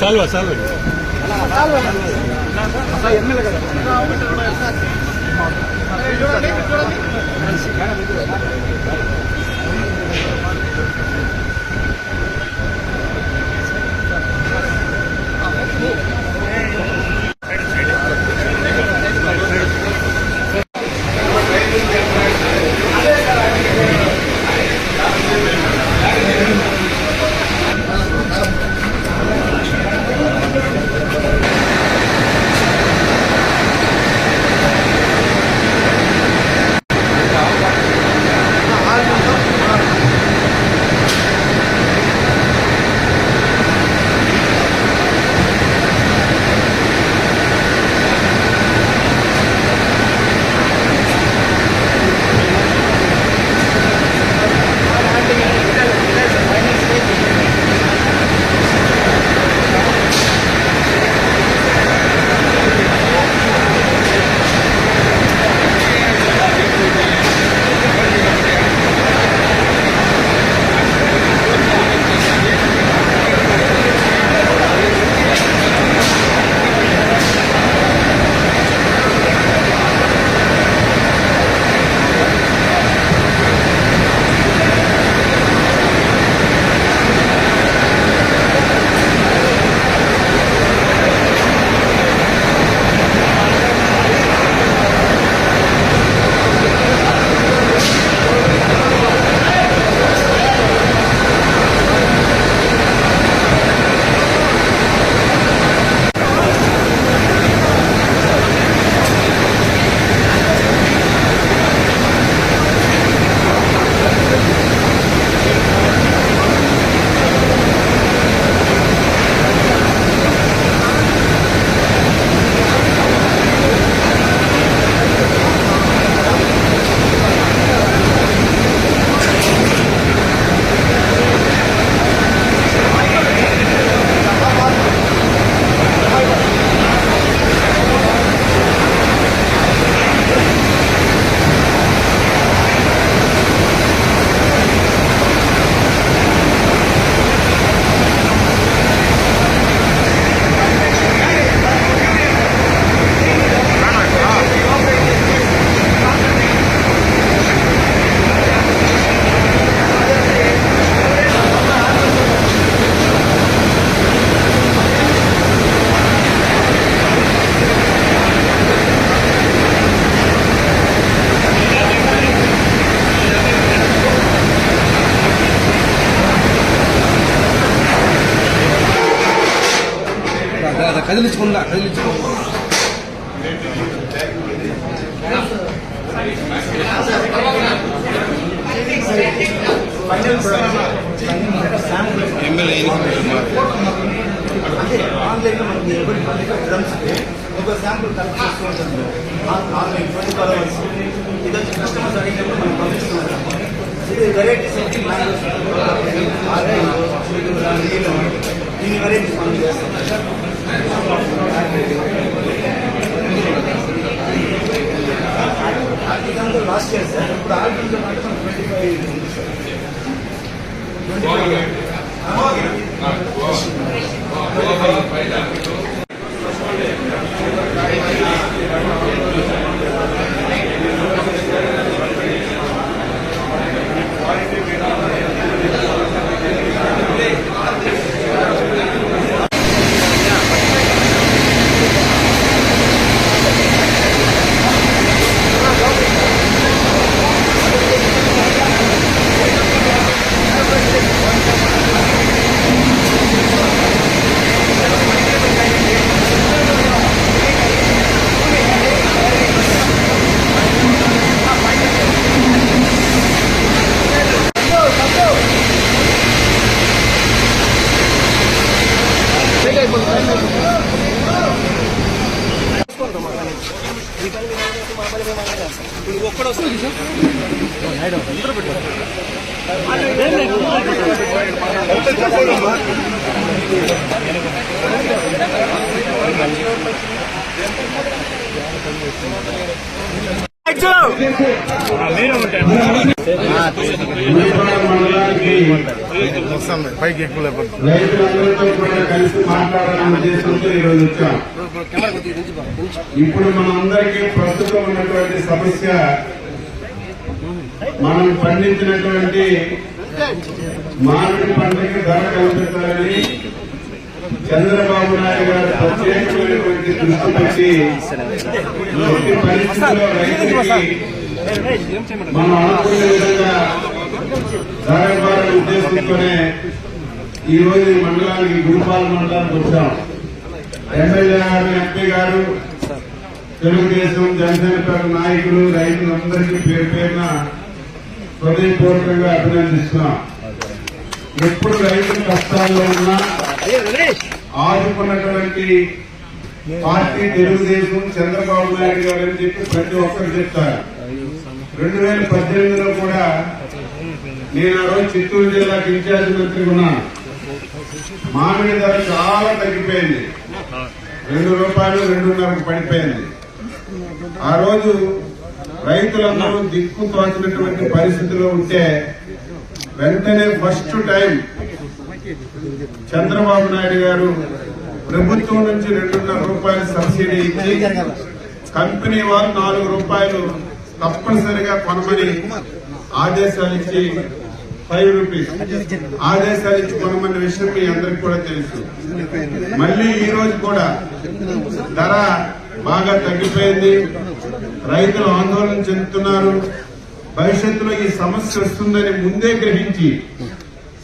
ಸಾಲ್ವ ಸಾಲ್ವ. ಎಮ್ಮೆಲ್ಯೆ కదిలించుకుందా కదిలించుకుందా ఎమ్మెల్యే ఆన్లైన్లో మనకి ఎవరి డ్రమ్స్ ఒక sample collect online twenty four hours ఇది కస్టమర్స్ అడిగినప్పుడు మనం పంపిస్తున్నాం ఇది వెరైటీస్ వచ్చి మ్యాంగోస్ పైకి ఎక్కువ లేకపోతే కలిసి ఉద్దేశంతో ఈరోజు వచ్చాం ఇప్పుడు మనందరికీ ప్రస్తుతం ఉన్నటువంటి సమస్య మనం పండించినటువంటి మామిడి పంటకి ధర కల్పించాలని చంద్రబాబు నాయుడు గారు ప్రత్యేకమైనటువంటి దృష్టి పెట్టి పరిస్థితుల్లో రైతులకి మనం అనుకునే విధంగా ధర ఇవ్వాలని ఉద్దేశించుకునే ఈ రోజు ఈ మండలానికి గురుపాల మండలానికి వచ్చాం. ఎమ్మెల్యే గారు ఎంపీ గారు తెలుగుదేశం జనసేన పార్టీ నాయకులు రైతులందరికీ పేరు పేరున హృదయపూర్వకంగా అభినందిస్తున్నాం. ఎప్పుడు రైతులు కష్టాల్లో ఉన్నా ఆదుకున్నటువంటి పార్టీ తెలుగుదేశం చంద్రబాబు నాయుడు గారు అని చెప్పి ప్రతి ఒక్కరు చెప్తారు. రెండు వేల పద్దెనిమిదిలో కూడా నేను ఆ రోజు చిత్తూరు జిల్లాకి ఇన్ఛార్జ్ మంత్రి ఉన్నాను. మామిడి ధర చాలా తగ్గిపోయింది. రెండు రూపాయలు రెండున్నరకు పడిపోయింది. ఆ రోజు రైతులందరూ దిక్కు తోచినటువంటి పరిస్థితిలో ఉంటే వెంటనే ఫస్ట్ టైం చంద్రబాబు నాయుడు గారు ప్రభుత్వం నుంచి రెండున్నర రూపాయలు సబ్సిడీ ఇచ్చి కంపెనీ వారు నాలుగు రూపాయలు తప్పనిసరిగా కొనమని ఆదేశాలు ఇచ్చి ఫైవ్ రూపీస్ ఆదేశాలు ఇచ్చి కొనమన్న విషయం మీ అందరికి కూడా తెలుసు. మళ్ళీ ఈ రోజు కూడా ధర బాగా తగ్గిపోయింది. రైతులు ఆందోళన చెందుతున్నారు. భవిష్యత్తులో ఈ సమస్య వస్తుందని ముందే గ్రహించి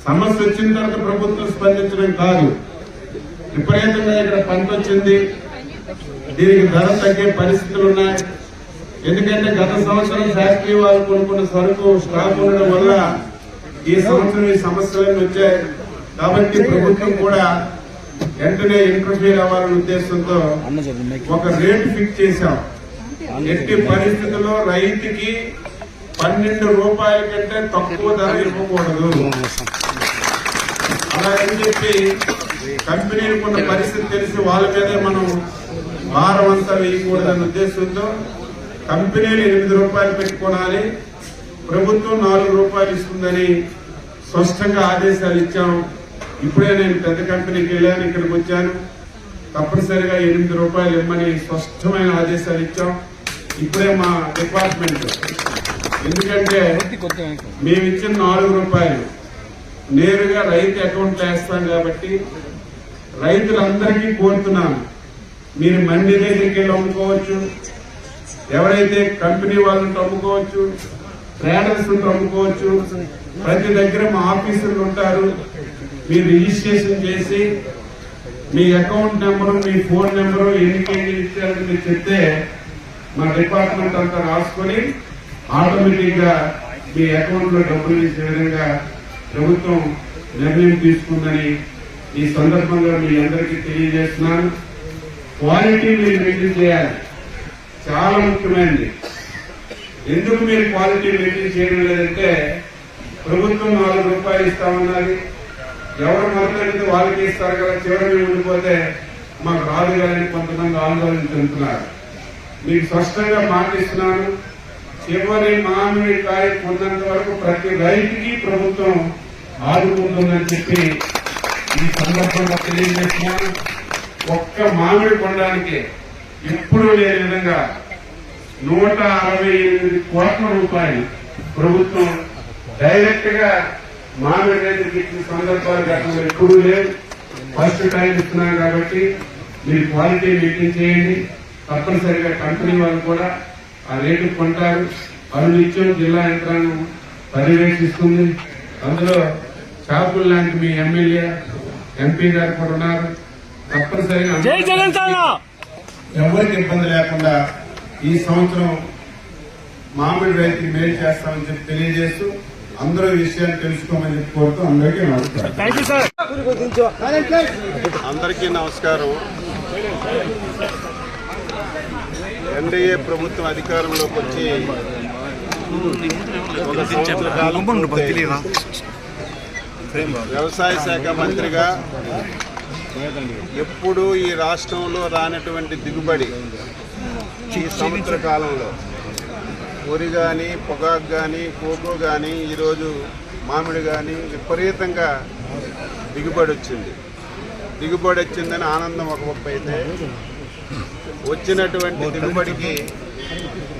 సమస్య వచ్చిన తర్వాత ప్రభుత్వం స్పందించడం కాదు. విపరీతంగా ఇక్కడ పంట వచ్చింది. దీనికి ధర తగ్గే పరిస్థితులు ఉన్నాయి. ఎందుకంటే గత సంవత్సరం ఫ్యాక్టరీ వాళ్ళు కొనుక్కున్న సరుకు స్టాక్ ఉండడం వల్ల ఈ సంవత్సరం ఈ సమస్యలన్నీ వచ్చాయి. కాబట్టి ప్రభుత్వం కూడా వెంటనే ఇంటర్ఫీర్ అవ్వాలనే ఉద్దేశంతో ఒక రేటు ఫిక్స్ చేశాం. ఎట్టి పరిస్థితుల్లో రైతుకి పన్నెండు రూపాయల కంటే తక్కువ ధర ఇవ్వకూడదు. అలా అని చెప్పి కంపెనీలు కొంత పరిస్థితి తెలిసి వాళ్ళ మీదే మనం భారం అంతా వేయకూడదనే ఉద్దేశంతో కంపెనీలు ఎనిమిది రూపాయలు పెట్టుకోవాలి ప్రభుత్వం నాలుగు రూపాయలు ఇస్తుందని స్పష్టంగా ఆదేశాలు ఇచ్చాం ఇప్పుడే నేను పెద్ద కంపెనీకి వెళ్ళాను ఇక్కడికి వచ్చాను. తప్పనిసరిగా ఎనిమిది రూపాయలు ఇమ్మని స్పష్టమైన ఆదేశాలు ఇచ్చాం. ఇప్పుడే మా డిపార్ట్మెంట్. ఎందుకంటే మేము ఇచ్చిన నాలుగు రూపాయలు. నేరుగా రైతు అకౌంట్ వేస్తాం కాబట్టి రైతులందరికీ కోరుతున్నాను. మీరు మండి దగ్గరికి వెళ్ళి అమ్ముకోవచ్చు. ఎవరైతే కంపెనీ వాళ్ళని అమ్ముకోవచ్చు ట్రేడర్స్ అమ్ముకోవచ్చు ప్రతి దగ్గర మా ఆఫీసర్లు ఉంటారు. మీరు రిజిస్ట్రేషన్ చేసి మీ అకౌంట్ నెంబరు మీ ఫోన్ నెంబరు ఎన్ని కేజీలు ఇచ్చారని మీరు చెప్తే మా డిపార్ట్మెంట్ అంతా రాసుకొని ఆటోమేటిక్గా మీ అకౌంట్లో డబ్బులు ఇచ్చే విధంగా ప్రభుత్వం నిర్ణయం తీసుకుందని ఈ సందర్భంగా మీ అందరికీ తెలియజేస్తున్నాను. క్వాలిటీ మీరు మెయింటైన్ చేయాలి. చాలా ముఖ్యమైనది. ఎందుకు మీరు క్వాలిటీ మెయింటైన్ చేయడం లేదంటే ప్రభుత్వం నాలుగు రూపాయలు ఇస్తామన్నది ఎవరు మాట్లాడితే వాళ్ళకి ఇస్తారు కదా చివరి ఉండిపోతే మాకు రాదు కదా అని కొంతమంది ఆందోళన చెందుతున్నారు. మీకు స్పష్టంగా మాటిస్తున్నాను చివరి మామిడి కాయ పొందంత వరకు ప్రతి రైతుకి ప్రభుత్వం ఆదుకుంటుందని చెప్పి ఈ సందర్భంగా తెలియజేస్తున్నాను. ఒక్క మామిడి కొనడానికి ఎప్పుడు లేని విధంగా నూట అరవై ఎనిమిది కోట్ల రూపాయలు ప్రభుత్వం డైరెక్ట్గా మామిడి రైతులకు ఇచ్చిన సందర్భాలు గతంలో ఎప్పుడూ లేవు. ఫస్ట్ టైం ఇస్తున్నాం కాబట్టి మీరు క్వాలిటీ మెయింటైన్ చేయండి. తప్పనిసరిగా కంపెనీ వాళ్ళు కూడా ఆ రేటు కొంటారు. అనునిత్యం జిల్లా యంత్రాంగం పర్యవేక్షిస్తుంది. అందులో షాపుల్ లాంటి మీ ఎమ్మెల్యే ఎంపీ గారు కూడా ఉన్నారు. తప్పనిసరిగా ఎవరికి ఇబ్బంది లేకుండా ఈ సంవత్సరం మామిడి రైతుకి మేలు చేస్తామని చెప్పి తెలియజేస్తూ అందరూ ఈ విషయాన్ని తెలుసుకోమని చెప్పి కోరుతూ అందరికీ నమస్కారం. అందరికీ నమస్కారం. ఎన్డీఏ ప్రభుత్వం అధికారంలోకి వచ్చి. వ్యవసాయ శాఖ మంత్రిగా ఎప్పుడూ ఈ రాష్ట్రంలో రానటువంటి దిగుబడి ఈ సంవత్సర కాలంలో వరి కానీ పొగాకు కానీ కోకో కానీ ఈరోజు మామిడి కానీ విపరీతంగా దిగుబడి వచ్చింది దిగుబడి వచ్చిందని ఆనందం ఒక గొప్ప అయితే వచ్చినటువంటి దిగుబడికి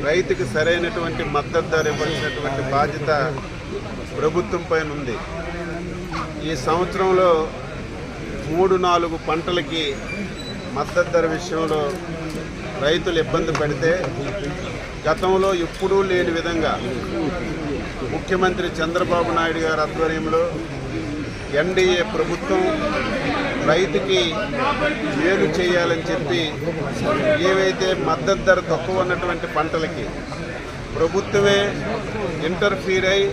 రైతుకి సరైనటువంటి మద్దతు ధర ఇవ్వాల్సినటువంటి బాధ్యత ప్రభుత్వం పైన ఉంది. ఈ సంవత్సరంలో మూడు నాలుగు పంటలకి మద్దతు ధర విషయంలో రైతులు ఇబ్బంది పడితే గతంలో ఎప్పుడూ లేని విధంగా ముఖ్యమంత్రి చంద్రబాబు నాయుడు గారి ఆధ్వర్యంలో ఎన్డీఏ ప్రభుత్వం రైతుకి మేలు చేయాలని చెప్పి ఏవైతే మద్దతు ధర తక్కువ ఉన్నటువంటి పంటలకి ప్రభుత్వమే ఇంటర్ఫీర్ అయి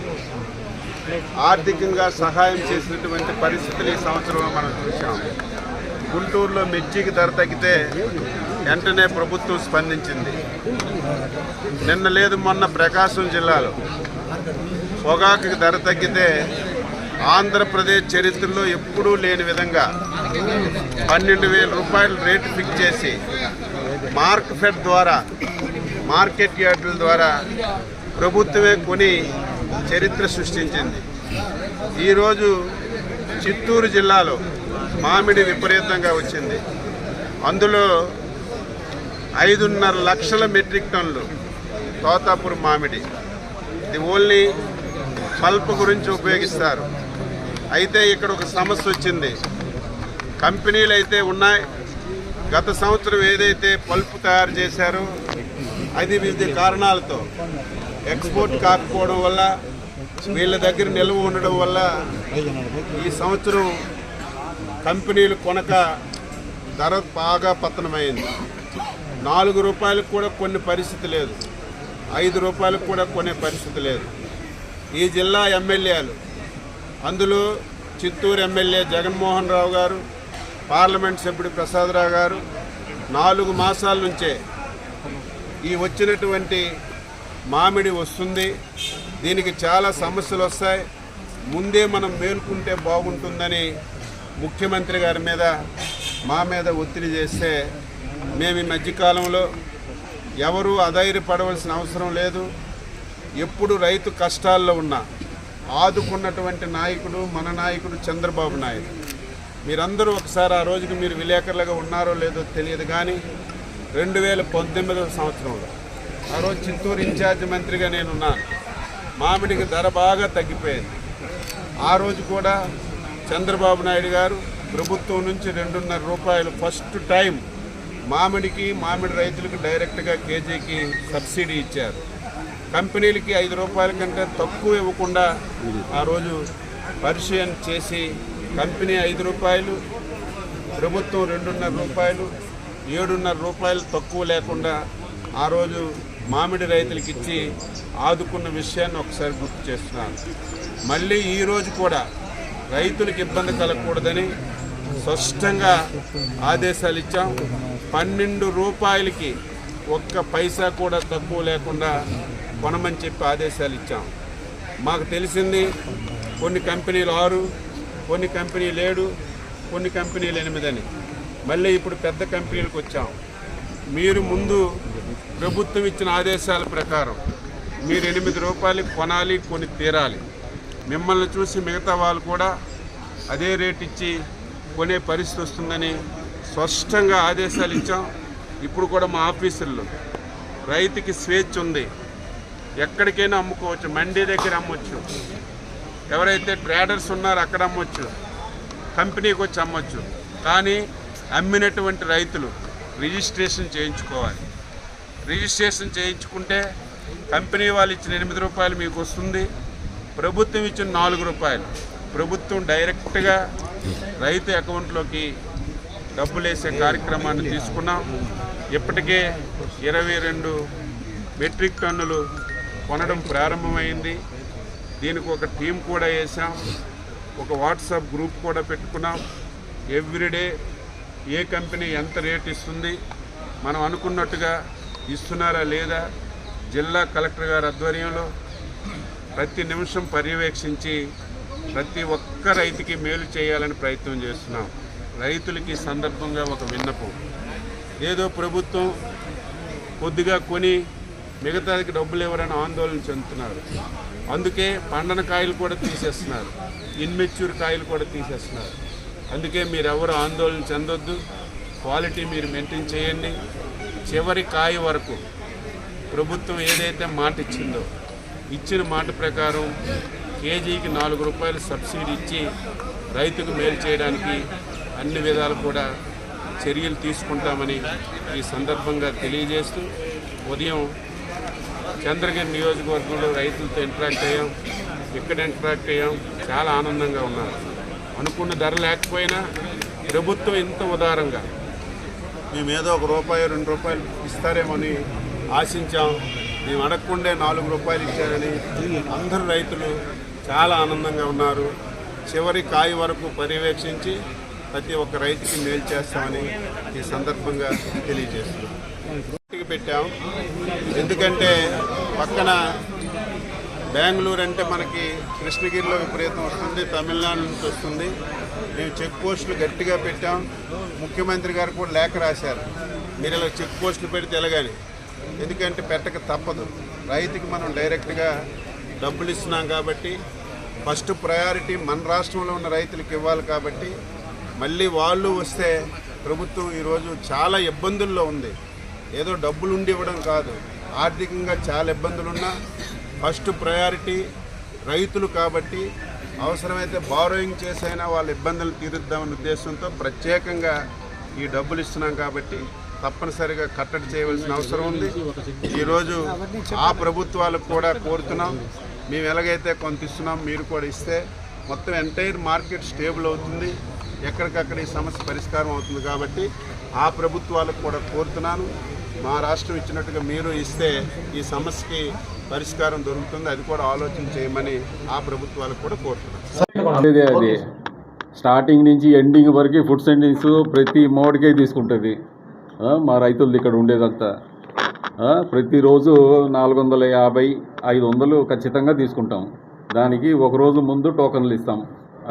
ఆర్థికంగా సహాయం చేసినటువంటి పరిస్థితులు ఈ సంవత్సరంలో మనం చూసాం గుంటూరులో మిర్చికి ధర తగ్గితే వెంటనే ప్రభుత్వం స్పందించింది. నిన్న లేదు మొన్న ప్రకాశం జిల్లాలో పొగాకుకి ధర తగ్గితే ఆంధ్రప్రదేశ్ చరిత్రలో ఎప్పుడూ లేని విధంగా పన్నెండు వేల రూపాయలు రేటు ఫిక్స్ చేసి మార్క్ ఫెడ్ ద్వారా మార్కెట్ యార్డుల ద్వారా ప్రభుత్వమే కొని చరిత్ర సృష్టించింది. ఈరోజు చిత్తూరు జిల్లాలో మామిడి విపరీతంగా వచ్చింది. అందులో ఐదున్నర లక్షల మెట్రిక్ టన్నులు తోతాపూర్ మామిడి. ఇది ఓన్లీ పల్ప్ గురించి ఉపయోగిస్తారు. అయితే ఇక్కడ ఒక సమస్య వచ్చింది. కంపెనీలు అయితే ఉన్నాయి. గత సంవత్సరం ఏదైతే పల్ప్ తయారు చేశారో అది వివిధ కారణాలతో ఎక్స్పోర్ట్ కాకపోవడం వల్ల వీళ్ళ దగ్గర నిల్వ ఉండడం వల్ల ఈ సంవత్సరం కంపెనీలు కొనక ధర బాగా పతనమైంది. నాలుగు రూపాయలకు కూడా కొన్ని పరిస్థితి లేదు. ఐదు రూపాయలకు కూడా కొనే పరిస్థితి లేదు. ఈ జిల్లా ఎమ్మెల్యేలు అందులో చిత్తూరు ఎమ్మెల్యే జగన్మోహన్ రావు గారు పార్లమెంట్ సభ్యుడు ప్రసాదరావు గారు నాలుగు మాసాల నుంచే ఈ వచ్చినటువంటి మామిడి వస్తుంది. దీనికి చాలా సమస్యలు వస్తాయి. ముందే మనం మేల్కుంటే బాగుంటుందని ముఖ్యమంత్రి గారి మీద మా మీద ఒత్తిడి చేస్తే మేము ఈ మధ్యకాలంలో ఎవరూ అధైర్యపడవలసిన అవసరం లేదు. ఎప్పుడు రైతు కష్టాల్లో ఉన్నా ఆదుకున్నటువంటి నాయకుడు మన నాయకుడు చంద్రబాబు నాయుడు. మీరందరూ ఒకసారి ఆ రోజుకి మీరు విలేకరులుగా ఉన్నారో లేదో తెలియదు కానీ రెండు వేల పంతొమ్మిదవ సంవత్సరంలో ఆ రోజు చిత్తూరు ఇన్ఛార్జ్ మంత్రిగా నేనున్నాను. మామిడికి ధర బాగా తగ్గిపోయింది. ఆ రోజు కూడా చంద్రబాబు నాయుడు గారు ప్రభుత్వం నుంచి రెండున్నర రూపాయలు ఫస్ట్ టైం మామిడికి మామిడి రైతులకు డైరెక్ట్గా కేజీకి సబ్సిడీ ఇచ్చారు. కంపెనీలకి ఐదు రూపాయల కంటే తక్కువ ఇవ్వకుండా ఆ రోజు పరిచయం చేసి కంపెనీ ఐదు రూపాయలు ప్రభుత్వం రెండున్నర రూపాయలు ఏడున్నర రూపాయలు తక్కువ లేకుండా ఆ రోజు మామిడి రైతులకు ఇచ్చి ఆదుకున్న విషయాన్ని ఒకసారి గుర్తు చేస్తున్నాను. మళ్ళీ ఈరోజు కూడా రైతులకు ఇబ్బంది కలగకూడదని స్పష్టంగా ఆదేశాలు ఇచ్చాం. పన్నెండు రూపాయలకి ఒక్క పైసా కూడా తక్కువ లేకుండా కొనమని చెప్పి ఆదేశాలు ఇచ్చాం. మాకు తెలిసింది కొన్ని కంపెనీలు ఆరు కొన్ని కంపెనీలు ఏడు కొన్ని కంపెనీలు ఎనిమిదని మళ్ళీ ఇప్పుడు పెద్ద కంపెనీలకు వచ్చాం. మీరు ముందు ప్రభుత్వం ఇచ్చిన ఆదేశాల ప్రకారం మీరు ఎనిమిది రూపాయలు కొనాలి కొని తీరాలి. మిమ్మల్ని చూసి మిగతా వాళ్ళు కూడా అదే రేట్ ఇచ్చి కొనే పరిస్థితి వస్తుందని స్పష్టంగా ఆదేశాలు ఇచ్చాం. ఇప్పుడు కూడా మా ఆఫీసుల్లో రైతుకి స్వేచ్ఛ ఉంది. ఎక్కడికైనా అమ్ముకోవచ్చు మండీ దగ్గర అమ్మొచ్చు. ఎవరైతే ట్రేడర్స్ ఉన్నారో అక్కడ అమ్మొచ్చు. కంపెనీకి వచ్చి అమ్మొచ్చు. కానీ అమ్మినటువంటి రైతులు రిజిస్ట్రేషన్ చేయించుకోవాలి. రిజిస్ట్రేషన్ చేయించుకుంటే కంపెనీ వాళ్ళు ఇచ్చిన ఎనిమిది రూపాయలు మీకు వస్తుంది. ప్రభుత్వం ఇచ్చిన నాలుగు రూపాయలు. ప్రభుత్వం డైరెక్ట్గా రైతు అకౌంట్లోకి డబ్బులు వేసే కార్యక్రమాన్ని తీసుకున్నాం. ఇప్పటికే ఇరవై రెండు మెట్రిక్ టన్నులు కొనడం ప్రారంభమైంది. దీనికి ఒక టీం కూడా వేసాం. ఒక వాట్సాప్ గ్రూప్ కూడా పెట్టుకున్నాం. ఎవ్రీడే ఏ కంపెనీ ఎంత రేట్ ఇస్తుంది మనం అనుకున్నట్టుగా ఇస్తున్నారా లేదా జిల్లా కలెక్టర్ గారి ఆధ్వర్యంలో ప్రతి నిమిషం పర్యవేక్షించి ప్రతి ఒక్క రైతుకి మేలు చేయాలని ప్రయత్నం చేస్తున్నాం. రైతులకి సందర్భంగా ఒక విన్నపం. ఏదో ప్రభుత్వం కొద్దిగా కొని మిగతాదికి డబ్బులు ఎవరైనా ఆందోళన చెందుతున్నారు. అందుకే పండన కాయలు కూడా తీసేస్తున్నారు. ఇన్మెచ్యూర్ కాయలు కూడా తీసేస్తున్నారు. అందుకే మీరు ఎవరు ఆందోళన చెందొద్దు. క్వాలిటీ మీరు మెయింటైన్ చేయండి. చివరి కాయ వరకు ప్రభుత్వం ఏదైతే మాట ఇచ్చిందో ఇచ్చిన మాట ప్రకారం కేజీకి నాలుగు రూపాయలు సబ్సిడీ ఇచ్చి రైతుకు మేలు చేయడానికి అన్ని విధాలు కూడా చర్యలు తీసుకుంటామని ఈ సందర్భంగా తెలియజేస్తూ ఉదయం చంద్రగిరి నియోజకవర్గంలో రైతులతో ఇంటరాక్ట్ అయ్యాం. ఇక్కడ ఇంటరాక్ట్ అయ్యాం. చాలా ఆనందంగా ఉన్నారు అనుకున్న ధర లేకపోయినా ప్రభుత్వం ఇంత ఉదారంగా మేము ఏదో ఒక రూపాయి రెండు రూపాయలు ఇస్తారేమని ఆశించాం. మేము అడగకుండే నాలుగు రూపాయలు ఇచ్చారని అందరు రైతులు చాలా ఆనందంగా ఉన్నారు. చివరి కాయ వరకు పర్యవేక్షించి ప్రతి ఒక్క రైతుకి మేలు చేస్తామని ఈ సందర్భంగా తెలియజేస్తున్నాం. పెట్టాం. ఎందుకంటే పక్కన బెంగళూరు అంటే మనకి కృష్ణగిరిలో విపరీతం వస్తుంది తమిళనాడు నుంచి వస్తుంది. మేము చెక్ పోస్టులు గట్టిగా పెట్టాం. ముఖ్యమంత్రి గారు కూడా లేఖ రాశారు. మీరు ఇలా చెక్ పోస్టులు పెడితే ఎలాగని. ఎందుకంటే పెట్టక తప్పదు. రైతుకి మనం డైరెక్ట్గా డబ్బులు ఇస్తున్నాం కాబట్టి ఫస్ట్ ప్రయారిటీ మన రాష్ట్రంలో ఉన్న రైతులకు ఇవ్వాలి కాబట్టి మళ్ళీ వాళ్ళు వస్తే ప్రభుత్వం ఈరోజు చాలా ఇబ్బందుల్లో ఉంది. ఏదో డబ్బులు ఉండి ఇవ్వడం కాదు. ఆర్థికంగా చాలా ఇబ్బందులున్నా ఫస్ట్ ప్రయారిటీ రైతులు కాబట్టి అవసరమైతే బారోయింగ్ చేసైనా వాళ్ళ ఇబ్బందులు తీరుద్దామనే ఉద్దేశంతో ప్రత్యేకంగా ఈ డబ్బులు ఇస్తున్నాం కాబట్టి తప్పనిసరిగా కట్టడి చేయవలసిన అవసరం ఉంది. ఈరోజు ఆ ప్రభుత్వాలకు కూడా కోరుతున్నాం. మేము ఎలాగైతే కొంత ఇస్తున్నాం మీరు కూడా ఇస్తే మొత్తం ఎంటైర్ మార్కెట్ స్టేబుల్ అవుతుంది. ఎక్కడికక్కడ ఈ సమస్య పరిష్కారం అవుతుంది కాబట్టి ఆ ప్రభుత్వాలకు కూడా కోరుతున్నాను. మా రాష్ట్రం ఇచ్చినట్టుగా మీరు ఇస్తే ఈ సమస్యకి పరిష్కారం దొరుకుతుంది. అది కూడా ఆలోచన చేయమని ఆ ప్రభుత్వాలకు కూడా కోరుతున్నాను అది స్టార్టింగ్ నుంచి ఎండింగ్ వరకు ఫుడ్ సెంటెన్స్ ప్రతి మోడికే తీసుకుంటుంది. మా రైతులది ఇక్కడ ఉండేదంతా. ప్రతిరోజు నాలుగు వందల యాభై ఐదు వందలు ఖచ్చితంగా తీసుకుంటాం. దానికి ఒక రోజు ముందు టోకన్లు ఇస్తాం.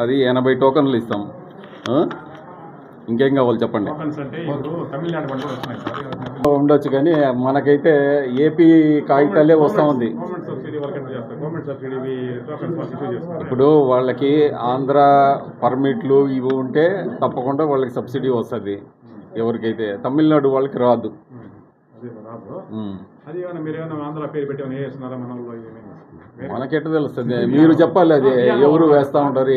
అది ఎనభై టోకన్లు ఇస్తాం. ఇంకేం కావాలి చెప్పండి? ఉండొచ్చు కానీ మనకైతే ఏపీ కాగితాలే వస్తూ ఉంది. ఇప్పుడు వాళ్ళకి ఆంధ్ర పర్మిట్లు ఇవి ఉంటే తప్పకుండా వాళ్ళకి సబ్సిడీ వస్తుంది. ఎవరికైతే తమిళనాడు వాళ్ళకి రాదు. అదే రాదు. ఉమ్. అది ఏమైనా మీరు ఏమైనా ఆంధ్ర పేరు పెట్టి ఏమైనా వేస్తున్నారా మన మనకెట్ట తెలుస్తుంది? మీరు చెప్పాలి అది. ఎవరు వేస్తూ ఉంటారు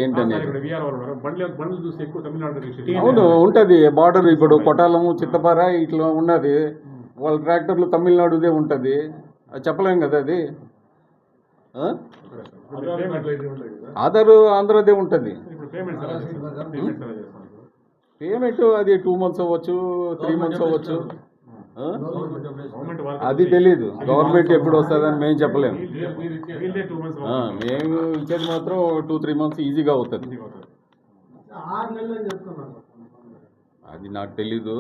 రిజిస్ట్రేషన్ అవును ఉంటుంది. బార్డర్ ఇప్పుడు కొట్టాలము చిత్తపార ఇట్లా ఉన్నది. వాళ్ళ ట్రాక్టర్లు తమిళనాడుదే ఉంటుంది. అది చెప్పలేం కదా అది? ఆధార్ ఆంధ్రదే ఉంటుంది. పేమెంట్ అది టూ మంత్స్ అవ్వచ్చు త్రీ మంత్స్ అవ్వచ్చు. అది తెలియదు గవర్నమెంట్ ఎప్పుడు వస్తుందని మేము చెప్పలేము. మేము ఇచ్చేది మాత్రం టూ త్రీ మంత్స్ ఈజీగా అవుతుంది. అది నాకు తెలీదు.